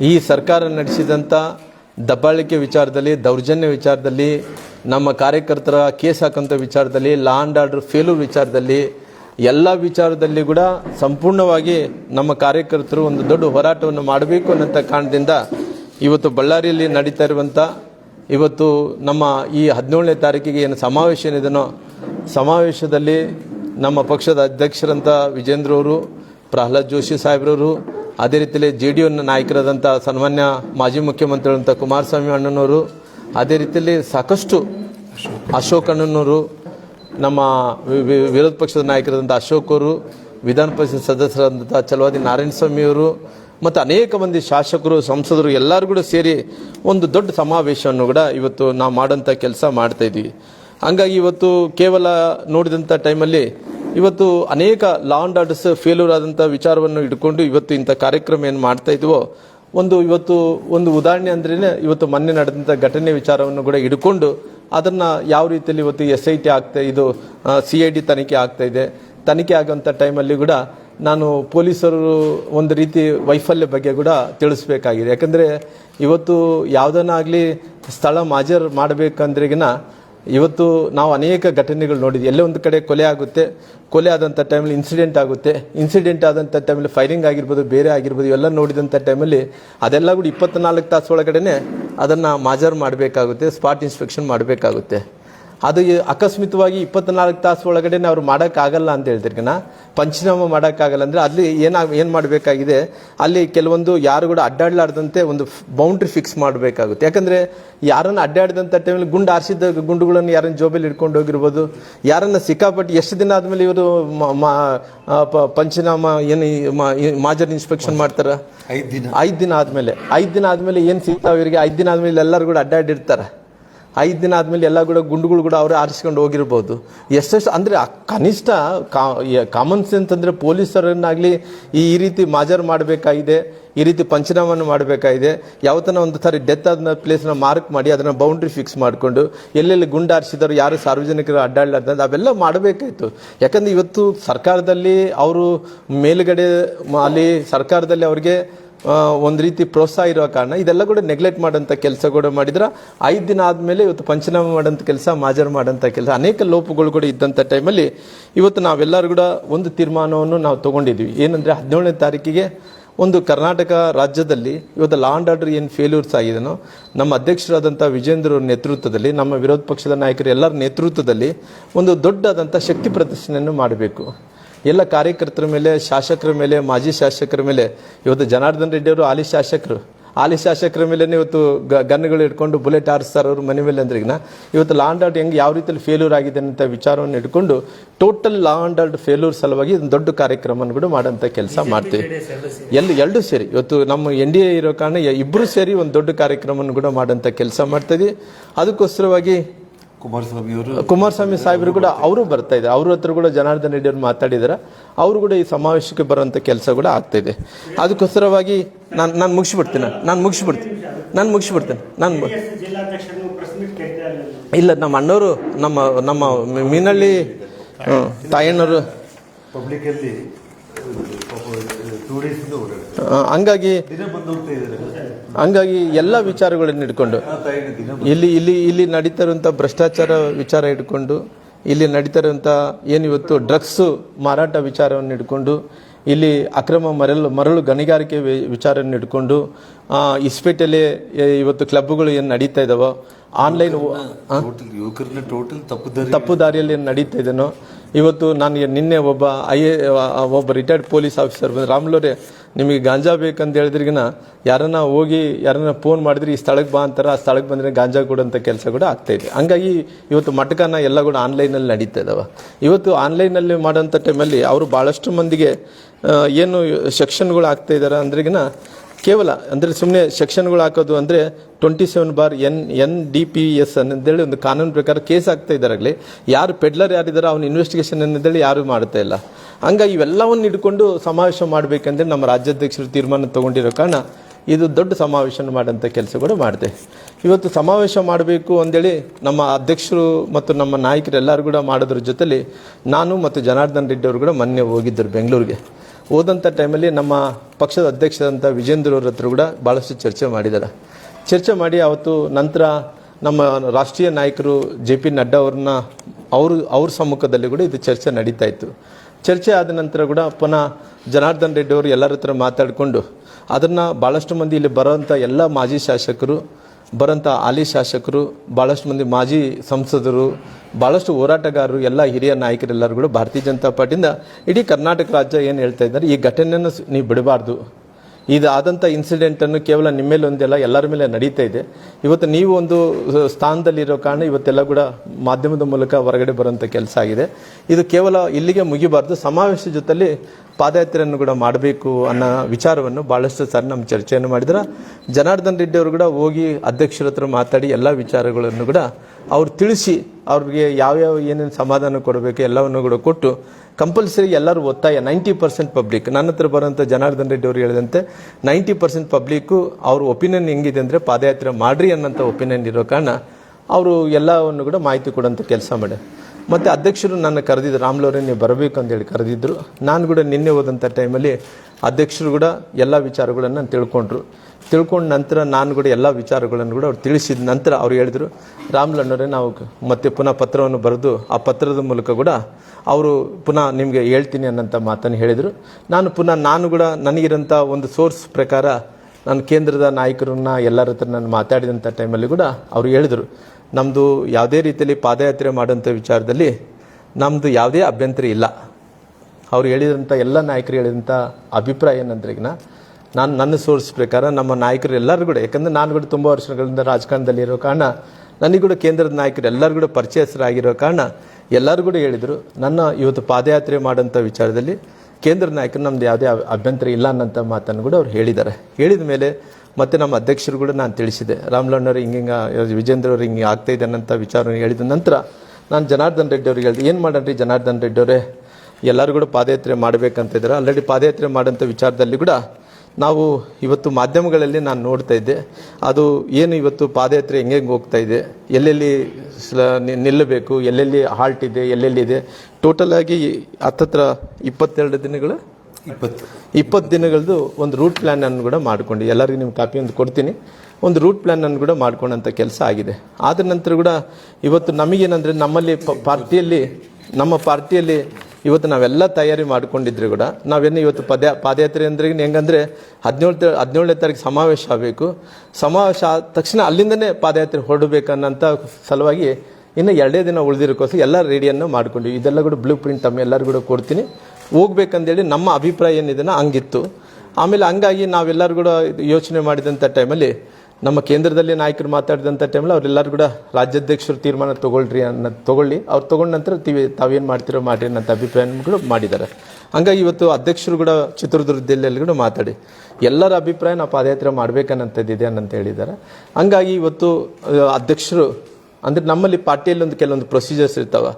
ಈ ಸರ್ಕಾರ ನಡೆಸಿದಂಥ ದಬ್ಬಾಳಿಕೆ ವಿಚಾರದಲ್ಲಿ, ದೌರ್ಜನ್ಯ ವಿಚಾರದಲ್ಲಿ, ನಮ್ಮ ಕಾರ್ಯಕರ್ತರ ಕೇಸ್ ಹಾಕೋಂಥ ವಿಚಾರದಲ್ಲಿ, ಲಾ ಆ್ಯಂಡ್ ಆರ್ಡರ್ ಫೇಲ್ಯೂರ್ ವಿಚಾರದಲ್ಲಿ, ಎಲ್ಲ ವಿಚಾರದಲ್ಲಿ ಕೂಡ ಸಂಪೂರ್ಣವಾಗಿ ನಮ್ಮ ಕಾರ್ಯಕರ್ತರು ಒಂದು ದೊಡ್ಡ ಹೋರಾಟವನ್ನು ಮಾಡಬೇಕು ಅನ್ನೋಂಥ ಕಾರಣದಿಂದ ಇವತ್ತು ಬಳ್ಳಾರಿಯಲ್ಲಿ ನಡೀತಾ ಇರುವಂಥ ಇವತ್ತು ನಮ್ಮ ಈ ಹದಿನೇಳನೇ ತಾರೀಕಿಗೆ ಏನು ಸಮಾವೇಶ ಏನಿದೆನೋ, ಸಮಾವೇಶದಲ್ಲಿ ನಮ್ಮ ಪಕ್ಷದ ಅಧ್ಯಕ್ಷರಂಥ ವಿಜೇಂದ್ರ ಅವರು, ಪ್ರಹ್ಲಾದ್ ಜೋಶಿ ಸಾಹೇಬ್ರವರು ಅದೇ ರೀತಿಯಲ್ಲಿ ಜೆ ಡಿ ಯುನ ನಾಯಕರಾದಂಥ ಸನ್ಮಾನ್ಯ ಮಾಜಿ ಮುಖ್ಯಮಂತ್ರಿಗಳಂಥ ಕುಮಾರಸ್ವಾಮಿ ಅಣ್ಣನವರು, ಅದೇ ರೀತಿಯಲ್ಲಿ ಸಾಕಷ್ಟು ಅಶೋಕ್ ಅಣ್ಣನವರು, ನಮ್ಮ ವಿರೋಧ ಪಕ್ಷದ ನಾಯಕರಾದಂಥ ಅಶೋಕ್ ಅವರು, ವಿಧಾನ ಪರಿಷತ್ ಸದಸ್ಯರಾದಂಥ ಚಲವಾದಿ ನಾರಾಯಣಸ್ವಾಮಿ ಅವರು, ಮತ್ತು ಅನೇಕ ಮಂದಿ ಶಾಸಕರು, ಸಂಸದರು ಎಲ್ಲರೂ ಕೂಡ ಸೇರಿ ಒಂದು ದೊಡ್ಡ ಸಮಾವೇಶವನ್ನು ಕೂಡ ಇವತ್ತು ನಾವು ಮಾಡೋಂಥ ಕೆಲಸ ಮಾಡ್ತಾ ಹಾಗಾಗಿ ಹಂಗಾಗಿ ಇವತ್ತು ಕೇವಲ ನೋಡಿದಂಥ ಟೈಮಲ್ಲಿ ಇವತ್ತು ಅನೇಕ ಲಾ ಅಂಡ್ ಆರ್ಡರ್ಸ್ ಫೇಲ್ಯೂರ್ ಆದಂಥ ವಿಚಾರವನ್ನು ಇಟ್ಕೊಂಡು ಇವತ್ತು ಇಂಥ ಕಾರ್ಯಕ್ರಮ ಏನು ಮಾಡ್ತಾ ಇದ್ವೋ, ಒಂದು ಇವತ್ತು ಒಂದು ಉದಾಹರಣೆ ಅಂದ್ರೇ ಇವತ್ತು ಮೊನ್ನೆ ನಡೆದಂಥ ಘಟನೆ ವಿಚಾರವನ್ನು ಕೂಡ ಹಿಡ್ಕೊಂಡು ಅದನ್ನು ಯಾವ ರೀತಿಯಲ್ಲಿ ಇವತ್ತು ಎಸ್ ಐ ಟಿ ಆಗ್ತಾ ಇದು ಸಿ ಐ ಡಿ ತನಿಖೆ ಆಗ್ತಾ ಇದೆ. ತನಿಖೆ ಆಗೋಂಥ ಟೈಮಲ್ಲಿ ಕೂಡ ನಾನು ಪೊಲೀಸರು ಒಂದು ರೀತಿ ವೈಫಲ್ಯ ಬಗ್ಗೆ ಕೂಡ ತಿಳಿಸ್ಬೇಕಾಗಿದೆ. ಯಾಕಂದರೆ ಇವತ್ತು ಯಾವುದನ್ನಾಗಲಿ ಸ್ಥಳ ಮಾಜರ್ ಮಾಡಬೇಕಂದ್ರೆಗಿನ ಇವತ್ತು ನಾವು ಅನೇಕ ಘಟನೆಗಳು ನೋಡಿದ್ವಿ. ಎಲ್ಲೇ ಒಂದು ಕಡೆ ಕೊಲೆ ಆಗುತ್ತೆ, ಕೊಲೆ ಆದಂಥ ಟೈಮಲ್ಲಿ ಇನ್ಸಿಡೆಂಟ್ ಆಗುತ್ತೆ. ಇನ್ಸಿಡೆಂಟ್ ಆದಂಥ ಟೈಮಲ್ಲಿ ಫೈರಿಂಗ್ ಆಗಿರ್ಬೋದು, ಬೇರೆ ಆಗಿರ್ಬೋದು, ಇವೆಲ್ಲ ನೋಡಿದಂಥ ಟೈಮಲ್ಲಿ ಅದೆಲ್ಲ ಕೂಡ ಇಪ್ಪತ್ನಾಲ್ಕು ತಾಸು ಒಳಗಡೆ ಅದನ್ನು ಮಾಜರ್ ಮಾಡಬೇಕಾಗುತ್ತೆ ಸ್ಪಾಟ್ ಇನ್ಸ್ಪೆಕ್ಷನ್ ಮಾಡಬೇಕಾಗುತ್ತೆ. ಅದು ಅಕಸ್ಮಿತವಾಗಿ ಇಪ್ಪತ್ನಾಲ್ಕು ತಾಸು ಒಳಗಡೆ ಅವ್ರು ಮಾಡೋಕ್ಕಾಗಲ್ಲ ಅಂತ ಹೇಳ್ತಿರ್ಕನ ಪಂಚನಾಮ ಮಾಡೋಕ್ಕಾಗಲ್ಲ ಅಂದರೆ ಅಲ್ಲಿ ಏನಾಗ ಏನು ಮಾಡಬೇಕಾಗಿದೆ? ಅಲ್ಲಿ ಕೆಲವೊಂದು ಯಾರು ಕೂಡ ಅಡ್ಡಾಡ್ಲಾರ್ದಂತೆ ಒಂದು ಬೌಂಡ್ರಿ ಫಿಕ್ಸ್ ಮಾಡಬೇಕಾಗುತ್ತೆ. ಯಾಕಂದರೆ ಯಾರನ್ನು ಅಡ್ಡಾಡಿದಂಥ ಟೈಮಲ್ಲಿ ಗುಂಡು ಆರಿಸಿದ ಗುಂಡುಗಳನ್ನು ಯಾರನ್ನ ಜೋಬಲ್ಲಿ ಇಟ್ಕೊಂಡು ಹೋಗಿರ್ಬೋದು. ಯಾರನ್ನು ಸಿಕ್ಕಾಪಟ್ಟು ಎಷ್ಟು ದಿನ ಆದಮೇಲೆ ಇವರು ಪಂಚನಾಮ ಏನು ಮಾಜರ್ ಇನ್ಸ್ಪೆಕ್ಷನ್ ಮಾಡ್ತಾರೆ? ಐದು ದಿನ. ಐದು ದಿನ ಆದಮೇಲೆ. ಐದು ದಿನ ಆದಮೇಲೆ ಏನು ಸಿಗ್ತಾವೆ ಇವರಿಗೆ? ಐದು ದಿನ ಆದಮೇಲೆ ಎಲ್ಲರೂ ಕೂಡ ಅಡ್ಡಾಡಿರ್ತಾರೆ. ಐದು ದಿನ ಆದಮೇಲೆ ಎಲ್ಲ ಕೂಡ ಗುಂಡುಗಳು ಕೂಡ ಅವರೇ ಆರಿಸ್ಕೊಂಡು ಹೋಗಿರ್ಬೋದು. ಎಷ್ಟೆಷ್ಟು ಅಂದರೆ ಕನಿಷ್ಠ ಕಾಮನ್ ಸೆನ್ಸ್ ಅಂದರೆ ಪೊಲೀಸರನ್ನಾಗಲಿ ಈ ರೀತಿ ಮಾಜರ್ ಮಾಡಬೇಕಾಗಿದೆ, ಈ ರೀತಿ ಪಂಚನಾಮವನ್ನು ಮಾಡಬೇಕಾಗಿದೆ. ಯಾವತ್ತನ ಒಂದು ಸಾರಿ ಡೆತ್ ಆದ ಪ್ಲೇಸ್ನ ಮಾರ್ಕ್ ಮಾಡಿ ಅದನ್ನು ಬೌಂಡ್ರಿ ಫಿಕ್ಸ್ ಮಾಡಿಕೊಂಡು ಎಲ್ಲೆಲ್ಲಿ ಗುಂಡು ಹಾರಿಸಿದಾರೋ ಯಾರು ಸಾರ್ವಜನಿಕರು ಅಡ್ಡಾಡ್ಲಾರ್ದಂತ ಅವೆಲ್ಲ ಮಾಡಬೇಕಾಯ್ತು. ಯಾಕಂದ್ರೆ ಇವತ್ತು ಸರ್ಕಾರದಲ್ಲಿ ಅವರು ಮೇಲುಗಡೆ ಅಲ್ಲಿ ಸರ್ಕಾರದಲ್ಲಿ ಅವ್ರಿಗೆ ಒಂದು ರೀತಿ ಪ್ರೋತ್ಸಾಹ ಇರೋ ಕಾರಣ ಇದೆಲ್ಲ ಕೂಡ ನೆಗ್ಲೆಕ್ಟ್ ಮಾಡೋಂಥ ಕೆಲಸ ಕೂಡ ಮಾಡಿದ್ರೆ ಐದು ದಿನ ಆದಮೇಲೆ ಇವತ್ತು ಪಂಚನಾಮ ಮಾಡೋಂಥ ಕೆಲಸ, ಮಾಜರ್ ಮಾಡೋಂಥ ಕೆಲಸ, ಅನೇಕ ಲೋಪಗಳು ಕೂಡ ಇದ್ದಂಥ ಟೈಮಲ್ಲಿ ಇವತ್ತು ನಾವೆಲ್ಲರೂ ಕೂಡ ಒಂದು ತೀರ್ಮಾನವನ್ನು ನಾವು ತೊಗೊಂಡಿದ್ವಿ. ಏನಂದರೆ ಹದಿನೇಳನೇ ತಾರೀಕಿಗೆ ಒಂದು ಕರ್ನಾಟಕ ರಾಜ್ಯದಲ್ಲಿ ಇವತ್ತು ಲಾ ಆರ್ಡರ್ ಏನು ಫೇಲ್ಯೂರ್ಸ್ ಆಗಿದೆನೋ, ನಮ್ಮ ಅಧ್ಯಕ್ಷರಾದಂಥ ವಿಜೇಂದ್ರ ಅವರ ನೇತೃತ್ವದಲ್ಲಿ, ನಮ್ಮ ವಿರೋಧ ಪಕ್ಷದ ನಾಯಕರು ಎಲ್ಲರ ನೇತೃತ್ವದಲ್ಲಿ ಒಂದು ದೊಡ್ಡದಾದಂಥ ಶಕ್ತಿ ಪ್ರದರ್ಶನವನ್ನು ಮಾಡಬೇಕು. ಎಲ್ಲ ಕಾರ್ಯಕರ್ತರ ಮೇಲೆ ಶಾಸಕರ ಮೇಲೆ ಮಾಜಿ ಶಾಸಕರ ಮೇಲೆ ಇವತ್ತು ಜನಾರ್ದನ್ ರೆಡ್ಡಿ ಅವರು ಆಲಿ ಶಾಸಕರು. ಆಲಿ ಶಾಸಕರ ಮೇಲೆ ಇವತ್ತು ಗ ಗನ್ಗಳು ಇಟ್ಕೊಂಡು ಬುಲೆಟ್ ಹಾರಿಸ್ತಾರೆ ಅವ್ರ ಮನೆ ಮೇಲೆ ಅಂದ್ರಿಗಿನ ಇವತ್ತು ಲಾ ಆ್ಯಂಡ್ ಆರ್ಡರ್ ಹೆಂಗೆ ಯಾವ ರೀತಿಯಲ್ಲಿ ಫೇಲ್ಯೂರ್ ಆಗಿದೆ ಅಂತ ವಿಚಾರವನ್ನು ಇಟ್ಕೊಂಡು total law and order failure ಸಲುವಾಗಿ ಒಂದು ದೊಡ್ಡ ಕಾರ್ಯಕ್ರಮವನ್ನು ಕೂಡ ಮಾಡೋಂಥ ಕೆಲಸ ಮಾಡ್ತೀವಿ. ಎಲ್ಲ ಎರಡು ಸೇರಿ? ಇವತ್ತು ನಮ್ಮ ಎನ್ ಡಿ ಎ ಇರೋ ಕಾರಣ ಇಬ್ಬರು ಸೇರಿ ಒಂದು ದೊಡ್ಡ ಕಾರ್ಯಕ್ರಮವನ್ನು ಕೂಡ ಮಾಡೋಂಥ ಕೆಲಸ ಮಾಡ್ತೀವಿ ಅದಕ್ಕೋಸ್ಕರವಾಗಿ ಕುಮಾರಸ್ವಾಮಿ ಅವರು ಕುಮಾರಸ್ವಾಮಿ ಸಾಹೇಬರು ಕೂಡ ಅವರು ಬರ್ತಾ ಇದ್ದಾರೆ ಅವ್ರ ಹತ್ರ ಕೂಡ ಜನಾರ್ದನ್ ರೆಡ್ಡಿ ಅವರು ಮಾತಾಡಿದ್ದಾರೆ ಅವರು ಕೂಡ ಈ ಸಮಾವೇಶಕ್ಕೆ ಬರುವಂಥ ಕೆಲಸ ಕೂಡ ಆಗ್ತಾ ಇದೆ. ಅದಕ್ಕೋಸ್ಕರವಾಗಿ ನಾನು ನಾನು ಮುಗಿಸ್ಬಿಡ್ತೀನಿ. ನಾನು ಮುಗಿಸ್ಬಿಡ್ತೀನಿ. ನಾನು ಮುಗಿಸ್ಬಿಡ್ತೀನಿ. ನಾನು ಇಲ್ಲ ನಮ್ಮ ಅಣ್ಣವರು ನಮ್ಮ ನಮ್ಮ ಮೀನಳ್ಳಿ ತಾಯಣ್ಣವರು ಹಂಗಾಗಿ ಹಂಗಾಗಿ ಎಲ್ಲ ವಿಚಾರಗಳನ್ನು ಇಟ್ಕೊಂಡು. ಇಲ್ಲಿ ಇಲ್ಲಿ ಇಲ್ಲಿ ನಡೀತಾ ಇರುವಂಥ ಭ್ರಷ್ಟಾಚಾರ ವಿಚಾರ ಇಟ್ಕೊಂಡು, ಇಲ್ಲಿ ನಡೀತಾ ಇರುವಂಥ ಏನು ಇವತ್ತು ಡ್ರಗ್ಸು ಮಾರಾಟ ವಿಚಾರವನ್ನು ಇಟ್ಕೊಂಡು, ಇಲ್ಲಿ ಅಕ್ರಮ ಮರಳು ಮರಳು ಗಣಿಗಾರಿಕೆ ವಿಚಾರವನ್ನು ಇಟ್ಕೊಂಡು ಇಸ್ಪೇಟಲ್ಲಿ ಇವತ್ತು ಕ್ಲಬ್ಗಳು ಏನು ನಡೀತಾ ಇದಾವೋ, ಆನ್ಲೈನ್ ತಪ್ಪು ದಾರಿ ತಪ್ಪು ದಾರಿಯಲ್ಲಿ ಏನು ನಡೀತಾ ಇದೇನೋ, ಇವತ್ತು ನನಗೆ ನಿನ್ನೆ ಒಬ್ಬ ಐ ಎ, ಒಬ್ಬ ರಿಟೈರ್ಡ್ ಪೊಲೀಸ್ ಆಫೀಸರ್ ರಾಮ್ಲೋರೆ ನಿಮಗೆ ಗಾಂಜಾ ಬೇಕಂತ ಹೇಳಿದ್ರಿಗಿನ ಯಾರನ್ನ ಹೋಗಿ ಯಾರನ್ನ ಫೋನ್ ಮಾಡಿದ್ರೆ, ಈ ಸ್ಥಳಕ್ಕೆ ಬಾ ಅಂತಾರೆ, ಆ ಸ್ಥಳಕ್ಕೆ ಬಂದರೆ ಗಾಂಜಾ ಕೊಡೋಂಥ ಕೆಲಸ ಕೂಡ ಆಗ್ತಾ ಇದೆ. ಹಂಗಾಗಿ ಇವತ್ತು ಮಟಕನ ಎಲ್ಲ ಕೂಡ ಆನ್ಲೈನಲ್ಲಿ ನಡೀತಾ ಇದಾವೆ ಇವತ್ತು ಆನ್ಲೈನಲ್ಲಿ ಮಾಡೋಂಥ ಟೈಮಲ್ಲಿ ಅವರು ಭಾಳಷ್ಟು ಮಂದಿಗೆ ಏನು ಸೆಕ್ಷನ್ಗಳು ಆಗ್ತಾ ಇದ್ದಾರೆ ಅಂದ್ರಿಗಿನ ಕೇವಲ ಅಂದರೆ ಸುಮ್ಮನೆ ಸೆಕ್ಷನ್ಗಳು ಹಾಕೋದು ಅಂದರೆ twenty seven bar N N D P S ಅಂತೇಳಿ ಒಂದು ಕಾನೂನು ಪ್ರಕಾರ ಕೇಸ್ ಆಗ್ತಾ ಇದ್ದಾರಾಗಲಿ ಯಾರು ಪೆಡ್ಲರ್ ಯಾರಿದ್ದಾರೋ ಅವ್ನ ಇನ್ವೆಸ್ಟಿಗೇಷನ್ ಅನ್ನೋದೇಳಿ ಯಾರು ಮಾಡ್ತಾ ಇಲ್ಲ. ಹಂಗಾಗಿ ಇವೆಲ್ಲವನ್ನು ಹಿಡ್ಕೊಂಡು ಸಮಾವೇಶ ಮಾಡಬೇಕಂದ್ರೆ ನಮ್ಮ ರಾಜ್ಯಾಧ್ಯಕ್ಷರು ತೀರ್ಮಾನ ತಗೊಂಡಿರೋ ಕಾರಣ ಇದು ದೊಡ್ಡ ಸಮಾವೇಶ ಮಾಡೋಂಥ ಕೆಲಸ ಕೂಡ ಮಾಡಿದೆ. ಇವತ್ತು ಸಮಾವೇಶ ಮಾಡಬೇಕು ಅಂದೇಳಿ ನಮ್ಮ ಅಧ್ಯಕ್ಷರು ಮತ್ತು ನಮ್ಮ ನಾಯಕರು ಎಲ್ಲರೂ ಕೂಡ ಮಾಡೋದ್ರ ಜೊತೆಲಿ ನಾನು ಮತ್ತು ಜನಾರ್ದನ್ ರೆಡ್ಡಿ ಅವರು ಕೂಡ ಮೊನ್ನೆ ಹೋಗಿದ್ದರು ಬೆಂಗಳೂರಿಗೆ. ಹೋದಂಥ ಟೈಮಲ್ಲಿ ನಮ್ಮ ಪಕ್ಷದ ಅಧ್ಯಕ್ಷರಂಥ ವಿಜೇಂದ್ರ ಅವ್ರ ಹತ್ರ ಕೂಡ ಭಾಳಷ್ಟು ಚರ್ಚೆ ಮಾಡಿದ್ದಾರೆ. ಚರ್ಚೆ ಮಾಡಿ ಅವತ್ತು ನಂತರ ನಮ್ಮ ರಾಷ್ಟ್ರೀಯ ನಾಯಕರು ಜೆ ಪಿ ನಡ್ಡಾ ಅವ್ರನ್ನ ಅವರು, ಅವ್ರ ಸಮ್ಮುಖದಲ್ಲಿ ಕೂಡ ಇದು ಚರ್ಚೆ ನಡೀತಾ ಇತ್ತು. ಚರ್ಚೆ ಆದ ನಂತರ ಕೂಡ ಪುನಃ ಜನಾರ್ದನ್ ರೆಡ್ಡಿ ಅವರು ಎಲ್ಲರ ಹತ್ರ ಮಾತಾಡಿಕೊಂಡು ಅದನ್ನು ಭಾಳಷ್ಟು ಮಂದಿ ಇಲ್ಲಿ ಬರೋಂಥ ಎಲ್ಲ ಮಾಜಿ ಶಾಸಕರು ಬರೋಂಥ ಹಾಲಿ ಶಾಸಕರು ಭಾಳಷ್ಟು ಮಂದಿ ಮಾಜಿ ಸಂಸದರು ಭಾಳಷ್ಟು ಹೋರಾಟಗಾರರು ಎಲ್ಲ ಹಿರಿಯ ನಾಯಕರೆಲ್ಲರೂ ಕೂಡ ಭಾರತೀಯ ಜನತಾ ಪಾರ್ಟಿಯಿಂದ ಇಡೀ ಕರ್ನಾಟಕ ರಾಜ್ಯ ಏನು ಹೇಳ್ತಾ ಇದ್ದಾರೆ, ಈ ಘಟನೆಯನ್ನು ನೀವು ಬಿಡಬಾರ್ದು. ಇದು ಆದಂಥ ಇನ್ಸಿಡೆಂಟನ್ನು ಕೇವಲ ನಿಮ್ಮ ಮೇಲೆ ಒಂದೆಲ್ಲ ಎಲ್ಲರ ಮೇಲೆ ನಡೀತಾ ಇದೆ. ಇವತ್ತು ನೀವು ಒಂದು ಸ್ಥಾನದಲ್ಲಿರೋ ಕಾರಣ ಇವತ್ತೆಲ್ಲ ಕೂಡ ಮಾಧ್ಯಮದ ಮೂಲಕ ಹೊರಗಡೆ ಬರುವಂಥ ಕೆಲಸ ಆಗಿದೆ. ಇದು ಕೇವಲ ಇಲ್ಲಿಗೆ ಮುಗಿಬಾರ್ದು, ಸಮಾವೇಶ ಜೊತೆಯಲ್ಲಿ ಪಾದಯಾತ್ರೆಯನ್ನು ಕೂಡ ಮಾಡಬೇಕು ಅನ್ನೋ ವಿಚಾರವನ್ನು ಭಾಳಷ್ಟು ಸರ್ ನಮ್ಮ ಚರ್ಚೆಯನ್ನು ಮಾಡಿದ್ರೆ. ಜನಾರ್ದನ್ ರೆಡ್ಡಿ ಅವರು ಕೂಡ ಹೋಗಿ ಅಧ್ಯಕ್ಷರ ಹತ್ರ ಮಾತಾಡಿ ಎಲ್ಲ ವಿಚಾರಗಳನ್ನು ಕೂಡ ಅವ್ರು ತಿಳಿಸಿ ಅವ್ರಿಗೆ ಯಾವ್ಯಾವ ಏನೇನು ಸಮಾಧಾನ ಕೊಡಬೇಕು ಎಲ್ಲವನ್ನು ಕೂಡ ಕೊಟ್ಟು ಕಂಪಲ್ಸರಿ ಎಲ್ಲರೂ ಒತ್ತಾಯ ನೈಂಟಿ ಪರ್ಸೆಂಟ್ ಪಬ್ಲಿಕ್ ನನ್ನ ಹತ್ರ ಬರೋಂಥ ಜನಾರ್ದನ್ ರೆಡ್ಡಿ ಅವರು ಹೇಳಿದಂತೆ ನೈಂಟಿ ಪರ್ಸೆಂಟ್ ಪಬ್ಲಿಕ್ಕು ಅವ್ರ ಒಪಿನಿಯನ್ ಹೆಂಗಿದೆ ಅಂದರೆ ಪಾದಯಾತ್ರೆ ಮಾಡ್ರಿ ಅನ್ನೋಂಥ ಒಪಿನಿಯನ್ ಇರೋ ಕಾರಣ ಅವರು ಎಲ್ಲವನ್ನು ಕೂಡ ಮಾಹಿತಿ ಕೊಡೋಂಥ ಕೆಲಸ ಮಾಡಿ ಮತ್ತು ಅಧ್ಯಕ್ಷರು ನನ್ನ ಕರೆದಿದ್ರು ರಾಮ್ಲವ್ರೆ ನೀವು ಬರಬೇಕು ಅಂತೇಳಿ ಕರೆದಿದ್ರು. ನಾನು ಕೂಡ ನಿನ್ನೆ ಹೋದಂಥ ಟೈಮಲ್ಲಿ ಅಧ್ಯಕ್ಷರು ಕೂಡ ಎಲ್ಲ ವಿಚಾರಗಳನ್ನು ತಿಳ್ಕೊಂಡ್ರು. ತಿಳ್ಕೊಂಡ ನಂತರ ನಾನು ಕೂಡ ಎಲ್ಲ ವಿಚಾರಗಳನ್ನು ಕೂಡ ಅವ್ರು ತಿಳಿಸಿದ ನಂತರ ಅವ್ರು ಹೇಳಿದರು ರಾಮ್ಲಣ್ಣವರೇ ನಾವು ಮತ್ತೆ ಪುನಃ ಪತ್ರವನ್ನು ಬರೆದು ಆ ಪತ್ರದ ಮೂಲಕ ಕೂಡ ಅವರು ಪುನಃ ನಿಮಗೆ ಹೇಳ್ತೀನಿ ಅನ್ನೋಂಥ ಮಾತನ್ನು ಹೇಳಿದರು. ನಾನು ಪುನಃ ನಾನು ಕೂಡ ನನಗಿರೋಂಥ ಒಂದು ಸೋರ್ಸ್ ಪ್ರಕಾರ ನಾನು ಕೇಂದ್ರದ ನಾಯಕರನ್ನ ಎಲ್ಲರ ಹತ್ರ ನಾನು ಮಾತಾಡಿದಂಥ ಟೈಮಲ್ಲಿ ಕೂಡ ಅವರು ಹೇಳಿದರು. ನಮ್ಮದು ಯಾವುದೇ ರೀತಿಯಲ್ಲಿ ಪಾದಯಾತ್ರೆ ಮಾಡುವಂಥ ವಿಚಾರದಲ್ಲಿ ನಮ್ಮದು ಯಾವುದೇ ಅಭ್ಯಂತರ ಇಲ್ಲ. ಅವ್ರು ಹೇಳಿದಂಥ ಎಲ್ಲ ನಾಯಕರು ಹೇಳಿದಂಥ ಅಭಿಪ್ರಾಯ ಏನಂದ್ರೆಗಿನ ನಾನು ನನ್ನ ಸೋರ್ಸ್ ಪ್ರಕಾರ ನಮ್ಮ ನಾಯಕರು ಎಲ್ಲರೂ ಕೂಡ, ಯಾಕಂದ್ರೆ ನಾನು ಕೂಡ ತುಂಬ ವರ್ಷಗಳಿಂದ ರಾಜಕಾರಣದಲ್ಲಿ ಇರೋ ಕಾರಣ, ನನಗೆ ಕೂಡ ಕೇಂದ್ರದ ನಾಯಕರು ಎಲ್ಲರೂ ಕೂಡ ಪರಿಚಯಸ್ಥರಾಗಿರೋ ಕಾರಣ ಎಲ್ಲರೂ ಕೂಡ ಹೇಳಿದರು, ನನ್ನ ಇವತ್ತು ಪಾದಯಾತ್ರೆ ಮಾಡೋಂಥ ವಿಚಾರದಲ್ಲಿ ಕೇಂದ್ರ ನಾಯಕರು ನಮ್ದು ಯಾವುದೇ ಅಭ್ಯಂತರ ಇಲ್ಲ ಅನ್ನೋಂಥ ಮಾತನ್ನು ಕೂಡ ಅವ್ರು ಹೇಳಿದ್ದಾರೆ. ಹೇಳಿದ ಮೇಲೆ ಮತ್ತೆ ನಮ್ಮ ಅಧ್ಯಕ್ಷರು ಕೂಡ ನಾನು ತಿಳಿಸಿದೆ. ರಾಮ್ಲಣ್ಣವ್ರು ಹಿಂಗಿಂಗ, ವಿಜೇಂದ್ರ ಅವ್ರು ಹಿಂಗೆ ಆಗ್ತಾ ಇದೆ ಅನ್ನೋಂಥ ವಿಚಾರ ಹೇಳಿದ ನಂತರ ನಾನು ಜನಾರ್ದನ್ ರೆಡ್ಡಿ ಅವ್ರಿಗೆ ಹೇಳಿದೆ, ಏನು ರೀ ಜನಾರ್ದನ್ ರೆಡ್ಡಿ ಅವರೇ? ಎಲ್ಲರೂ ಕೂಡ ಪಾದಯಾತ್ರೆ ಮಾಡಬೇಕಂತ ಇದ್ದಾರೆ. ಆಲ್ರೆಡಿ ಪಾದಯಾತ್ರೆ ಮಾಡೋಂಥ ವಿಚಾರದಲ್ಲಿ ಕೂಡ ನಾವು ಇವತ್ತು ಮಾಧ್ಯಮಗಳಲ್ಲಿ ನಾನು ನೋಡ್ತಾ ಇದ್ದೆ. ಅದು ಏನು ಇವತ್ತು ಪಾದಯಾತ್ರೆ ಹೆಂಗೆ ಹೋಗ್ತಾ ಇದೆ? ಎಲ್ಲೆಲ್ಲಿ ನಿಲ್ಲಬೇಕು? ಎಲ್ಲೆಲ್ಲಿ ಹಾಲ್ಟ್ ಇದೆ? ಎಲ್ಲೆಲ್ಲಿ ಇದೆ? ಟೋಟಲ್ ಆಗಿ ಹತ್ತತ್ರ ಇಪ್ಪತ್ತೆರಡು ದಿನಗಳು ಇಪ್ಪತ್ತು. ಇಪ್ಪತ್ತು ದಿನಗಳದ್ದು ಒಂದು ರೂಟ್ ಪ್ಲ್ಯಾನ್ ಅನ್ನು ಕೂಡ ಮಾಡ್ಕೊಂಡು ಎಲ್ಲರಿಗೂ ನಿಮ್ಮ ಕಾಪಿ ಒಂದು ಕೊಡ್ತೀನಿ. ಒಂದು ರೂಟ್ ಪ್ಲ್ಯಾನ್ ಅನ್ನು ಕೂಡ ಮಾಡ್ಕೊಂಡಂಥ ಕೆಲಸ ಆಗಿದೆ. ಆದ ನಂತರ ಕೂಡ ಇವತ್ತು ನಮಗೇನಂದ್ರೆ ನಮ್ಮಲ್ಲಿ ಪ- ಪಾರ್ಟಿಯಲ್ಲಿ ನಮ್ಮ ಪಾರ್ಟಿಯಲ್ಲಿ ಇವತ್ತು ನಾವೆಲ್ಲ ತಯಾರಿ ಮಾಡ್ಕೊಂಡಿದ್ರು ಕೂಡ ನಾವೇನು ಇವತ್ತು ಪದ ಪಾದಯಾತ್ರೆ ಅಂದ್ರೆ ಹೆಂಗಂದ್ರೆ ಹದಿನೇಳು ಹದಿನೇಳನೇ ತಾರೀಕು ಸಮಾವೇಶ ಆಗಬೇಕು. ಸಮಾವೇಶ ಆದ ತಕ್ಷಣ ಅಲ್ಲಿಂದನೇ ಪಾದಯಾತ್ರೆ ಹೊರಡಬೇಕನ್ನಂಥ ಸಲುವಾಗಿ ಇನ್ನು ಎರಡೇ ದಿನ ಉಳಿದಿರೋಕ್ಕೋಸ್ಕರ ಎಲ್ಲ ರೆಡಿಯನ್ನು ಮಾಡ್ಕೊಂಡಿವಿ ಇದೆಲ್ಲ ಕೂಡ ಬ್ಲೂ ಪ್ರಿಂಟ್ ತಮ್ಮ ಎಲ್ಲರೂ ಕೂಡ ಕೊಡ್ತೀನಿ. ಹೋಗ್ಬೇಕಂದೇಳಿ ನಮ್ಮ ಅಭಿಪ್ರಾಯ ಏನಿದೆ ಹಂಗಿತ್ತು. ಆಮೇಲೆ ಹಂಗಾಗಿ ನಾವೆಲ್ಲರೂ ಕೂಡ ಯೋಚನೆ ಮಾಡಿದಂಥ ಟೈಮಲ್ಲಿ ನಮ್ಮ ಕೇಂದ್ರದಲ್ಲಿ ನಾಯಕರು ಮಾತಾಡಿದಂಥ ಟೈಮಲ್ಲಿ ಅವರೆಲ್ಲರೂ ಕೂಡ ರಾಜ್ಯಾಧ್ಯಕ್ಷರು ತೀರ್ಮಾನ ತೊಗೊಳ್ರಿ ಅನ್ನೋದು ತೊಗೊಳ್ಳಿ. ಅವ್ರು ತೊಗೊಂಡ ನಂತರ ತೀವಿ ತಾವೇನು ಮಾಡ್ತಿರೋ ಮಾಡಿರಿ ಅನ್ನೋಂಥ ಅಭಿಪ್ರಾಯ ಕೂಡ ಮಾಡಿದ್ದಾರೆ. ಹಂಗಾಗಿ ಇವತ್ತು ಅಧ್ಯಕ್ಷರು ಕೂಡ ಚಿತ್ರದುರ್ಗದಲ್ಲಿ ಕೂಡ ಮಾತಾಡಿ. ಎಲ್ಲರ ಅಭಿಪ್ರಾಯ ನಾವು ಪಾದಯಾತ್ರೆ ಮಾಡಬೇಕನ್ನಂಥದ್ದಿದೆ ಅನ್ನಂತ ಹೇಳಿದ್ದಾರೆ. ಹಂಗಾಗಿ ಇವತ್ತು ಅಧ್ಯಕ್ಷರು, ಅಂದರೆ ನಮ್ಮಲ್ಲಿ ಪಾರ್ಟಿಯಲ್ಲಿ ಒಂದು ಕೆಲವೊಂದು ಪ್ರೊಸೀಜರ್ಸ್ ಇರ್ತಾವೆ.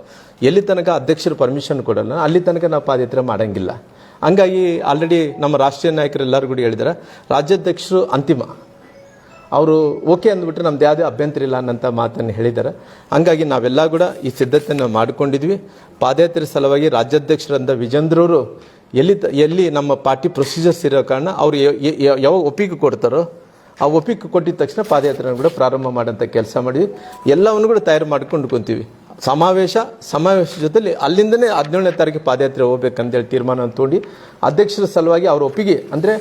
ಎಲ್ಲಿ ತನಕ ಅಧ್ಯಕ್ಷರು ಪರ್ಮಿಷನ್ ಕೊಡಲ್ಲ, ಅಲ್ಲಿ ತನಕ ನಾವು ಪಾದಯಾತ್ರೆ ಮಾಡೋಂಗಿಲ್ಲ. ಹಂಗಾಗಿ ಆಲ್ರೆಡಿ ನಮ್ಮ ರಾಷ್ಟ್ರೀಯ ನಾಯಕರು ಎಲ್ಲರೂ ಕೂಡ ಹೇಳಿದ್ದಾರೆ, ರಾಜ್ಯಾಧ್ಯಕ್ಷರು ಅಂತಿಮ. ಅವರು ಓಕೆ ಅಂದ್ಬಿಟ್ರೆ ನಮ್ದು ಯಾವುದೇ ಅಭ್ಯಂತರ ಇಲ್ಲ ಅನ್ನೋಂಥ ಮಾತನ್ನು ಹೇಳಿದ್ದಾರೆ. ಹಂಗಾಗಿ ನಾವೆಲ್ಲ ಕೂಡ ಈ ಸಿದ್ಧತೆಯನ್ನು ಮಾಡಿಕೊಂಡಿದ್ವಿ. ಪಾದಯಾತ್ರೆ ಸಲುವಾಗಿ ರಾಜ್ಯಾಧ್ಯಕ್ಷರಂದ ವಿಜೇಂದ್ರವರು ಎಲ್ಲಿ ಎಲ್ಲಿ ನಮ್ಮ ಪಾರ್ಟಿ ಪ್ರೊಸೀಜರ್ಸ್ ಇರೋ ಕಾರಣ ಅವರು ಯಾವ ಒಪ್ಪಿಗೆ ಕೊಡ್ತಾರೋ ಆ ಒಪ್ಪಿಗೆ ಕೊಟ್ಟಿದ ತಕ್ಷಣ ಪಾದಯಾತ್ರೆಯನ್ನು ಕೂಡ ಪ್ರಾರಂಭ ಮಾಡೋಂಥ ಕೆಲಸ ಮಾಡಿದ್ವಿ. ಎಲ್ಲವನ್ನು ಕೂಡ ತಯಾರು ಮಾಡ್ಕೊಂಡು ಕುಂತೀವಿ. ಸಮಾವೇಶ ಸಮಾವೇಶ ಜೊತೆಲಿ ಅಲ್ಲಿಂದನೇ ಹದಿನೇಳನೇ ತಾರೀಕು ಪಾದಯಾತ್ರೆ ಹೋಗ್ಬೇಕಂತೇಳಿ ತೀರ್ಮಾನ ತಗೊಂಡು ಅಧ್ಯಕ್ಷರ ಸಲುವಾಗಿ ಅವ್ರ ಒಪ್ಪಿಗೆ ಅಂದರೆ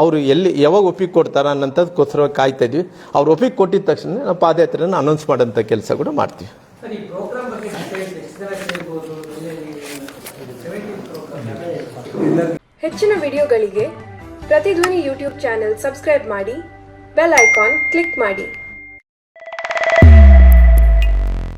ಅವರು ಎಲ್ಲಿ ಯಾವಾಗ ಒಪ್ಪಿಗೆ ಕೊಡ್ತಾರ ಅನ್ನೋಂಥದ್ದಕ್ಕೋಸ್ಕರ ಕಾಯ್ತಾ ಇದ್ವಿ. ಅವ್ರು ಒಪ್ಪಿಗೆ ಕೊಟ್ಟಿದ ತಕ್ಷಣ ನಾವು ಪಾದಯಾತ್ರೆಯನ್ನು ಅನೌನ್ಸ್ ಮಾಡೋಂಥ ಕೆಲಸ ಕೂಡ ಮಾಡ್ತೀವಿ. ಹೆಚ್ಚಿನ ವಿಡಿಯೋಗಳಿಗೆ ಪ್ರತಿಧ್ವನಿ ಯೂಟ್ಯೂಬ್ ಚಾನೆಲ್ ಸಬ್ಸ್ಕ್ರೈಬ್ ಮಾಡಿ ಬೆಲ್ ಐಕಾನ್ ಕ್ಲಿಕ್ ಮಾಡಿ.